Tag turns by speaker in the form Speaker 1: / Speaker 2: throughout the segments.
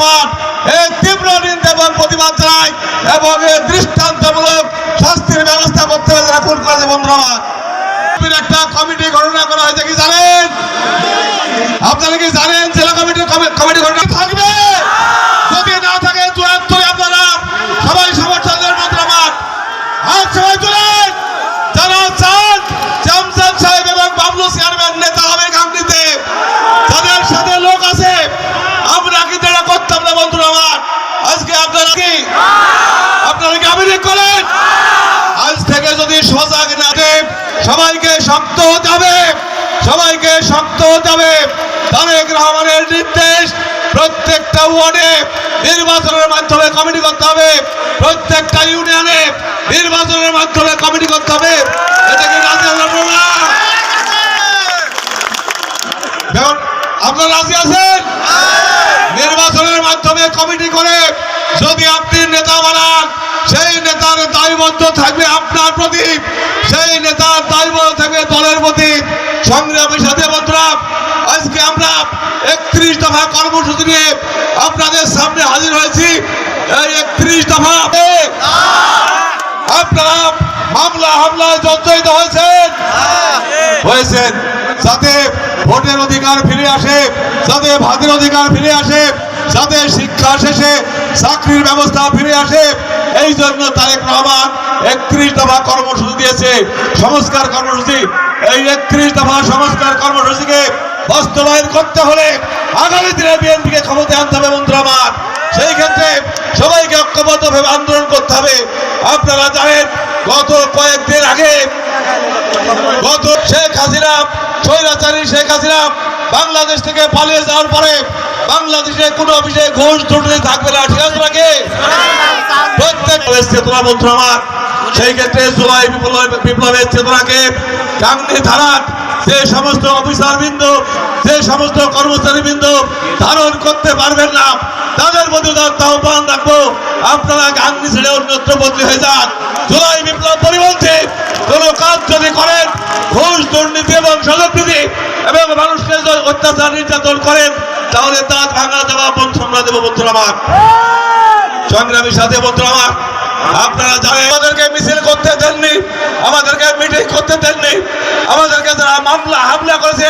Speaker 1: আমার এই তীব্র নিন্দা এবং প্রতিবাদ জানাই এবং এই দৃষ্টান্তমূলক শাস্তির ব্যবস্থা করতে হবে যারা খুন করেছে বন্ধুরা একটা কমিটি ঘটনা করা হয়েছে, কি জানেন? আপনারা কি জানেন জেলা কমিটির কমিটি গঠন থাকবে যদি না থাকে চুয়াত্তরে আপনারা সবাই সমর্থকদের মন্ত্র আমার হাত সবাই তুলেন যারা চান জামজান সাহেব এবং বাবলু চেয়ারম্যান নেতা হবে গাঙ্গিতে যাদের সাথে লোক আছে আমরা কিন্তু এটা করতাম না বন্ধুরা আমার আজকে আপনারা কি আবেদন করেন। আজ থেকে যদি সজাগ না দেব সবাইকে শক্ত হতে হবে। সবাইকে শক্ত হতে হবে। তারেক রহমানের নির্দেশ প্রত্যেকটা ওয়ার্ডে নির্বাচনের মাধ্যমে কমিটি করতে হবে। প্রত্যেকটা ইউনিয়নে নির্বাচনের মাধ্যমে কমিটি করতে হবে। আপনারা রাজি আছেন? নির্বাচনের মাধ্যমে কমিটি করে যদি আপনি নেতা বানান, সেই নেতার দায়বদ্ধ থাকবে আপনার প্রতি। সেই নেতার দায়বদ্ধ থাকবে দলের প্রতি। সংগ্রামের সাথে বন্ধুরা, আজকে আমরা একত্রিশ দফা কর্মসূচি নিয়ে আপনাদের সামনে হাজির হয়েছি। এই একত্রিশ দফা আপনারা মামলা হামলায় জর্জরিত হয়েছেন। হয়েছেন। যাতে ভোটের অধিকার ফিরে আসে, যাতে ভাতের অধিকার ফিরে আসে। যাতে শিক্ষা শেষে চাকরির ব্যবস্থা ফিরে আসে, এই জন্য তারেক রহমান একত্রিশ দফা কর্মসূচি দিয়েছে। সংস্কার কর্মসূচি, এই একত্রিশ দফা সংস্কার কর্মসূচিকে বাস্তবায়ন করতে হলে আগামী দিনে বিএনপিকে ক্ষমতায় আনতে হবে আমার। সেই ক্ষেত্রে সবাইকে ঐক্যবদ্ধভাবে আন্দোলন করতে হবে। আপনারা জানেন, গত কয়েকদিন আগে গত শেখ হাসিনা, স্বৈরাচারী শেখ হাসিনা বাংলাদেশ থেকে পালিয়ে যাওয়ার পরে বাংলাদেশে কোনো অফিসে ঘুষ দুর্নীতি থাকবে না, ঠিক আছে নাকি? প্রত্যেক চেতনা বন্ধু আমার, সেই ক্ষেত্রে জুলাই বিপ্লব, বিপ্লবের চেতনাকে গাঙ্গি ধারাট যে সমস্ত অফিসার বৃন্দ, যে সমস্ত কর্মচারী বৃন্দ ধারণ করতে পারবেন না, তাদের মধ্যে আহ্বান রাখব, আপনারা গাঙ্গি ছেড়ে অন্যত্র বদলি হয়ে যান। জুলাই বিপ্লব পরিপন্থী কোন কাজ যদি করেন ঘুষ দুর্নীতি এবং সদর্নীতি এবং মানুষকে অত্যাচার নির্যাতন করেন, তাহলে তার ভাঙা দেওয়া বন্ধু আমরা দেবো, বন্ধুরা আমার। সংগ্রামী সাথে, বন্ধুরা আমার। আপনারা জানেন, আমাদেরকে মিছিল করতে দেননি, আমাদেরকে মিটিং করতে দেননি, আমাদেরকে যারা মামলা, হামলা করেছে,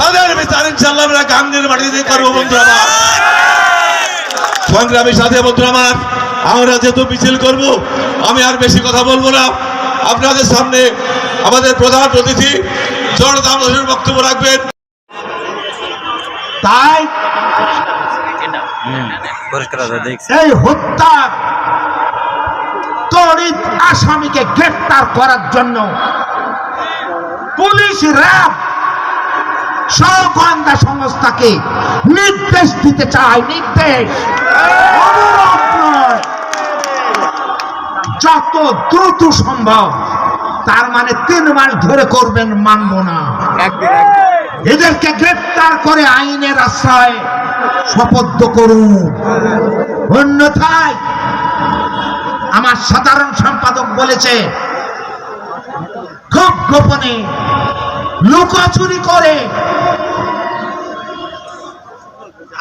Speaker 1: তাদের বিচার ইনশাল্লাহ আমরা গাঙ্গির মাটিতে করব, বন্ধুরা আমার। সংগ্রামী সাথে, বন্ধুরা আমার, আমরা যেহেতু মিছিল করব, আমি আর বেশি কথা বলব না। আপনাদের সামনে আমাদের প্রধান অতিথি জনদাম হোসেন বক্তব্য রাখবেন।
Speaker 2: তাই এই হত্যার আসামিকে গ্রেফতার করার জন্য পুলিশ র্যাব গোয়েন্দা সংস্থাকে নির্দেশ দিতে চায়, নির্দেশ। যত দ্রুত সম্ভব। তার মানে তিন মাস ধরে করবেন মানব না। এদেরকে গ্রেফতার করে আইনের আশ্রয় শপথ করুন। অন্যথায় আমার সাধারণ সম্পাদক বলেছে খুব গোপনে লুকোচুরি করে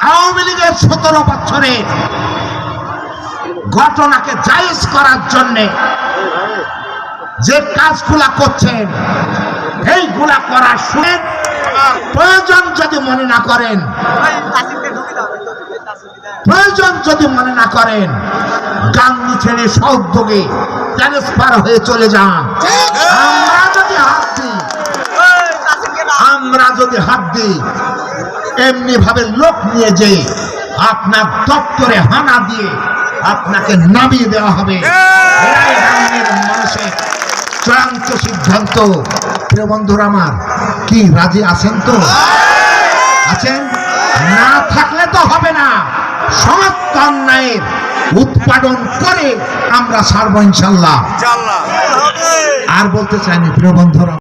Speaker 2: আওয়ামী লীগের সতেরো বছরের ঘটনাকে জায়েজ করার জন্যে যে কাজগুলা করছেন এইগুলা করার শুনে প্রয়োজন যদি মনে না করেন প্রয়োজন যদি মনে না করেন গাঙ্গি ছেড়ে সৌদ্যোগে ট্রান্সফার হয়ে চলে যান। আমরা যদি হাত দিই আমরা যদি হাত দিই এমনি ভাবে লোক নিয়ে যে আপনার দপ্তরে হানা দিয়ে আপনাকে নামিয়ে দেওয়া হবে। মানুষের চূড়ান্ত সিদ্ধান্ত। প্রিয় বন্ধুরা আমার কি রাজি আছেন তো? আছেন? না থাকলে তো হবে না। সমস্ত অন্যায়ের উৎপাদন করে আমরা সারব ইনশাল্লাহ। আর বলতে চাইনি প্রিয় বন্ধুরা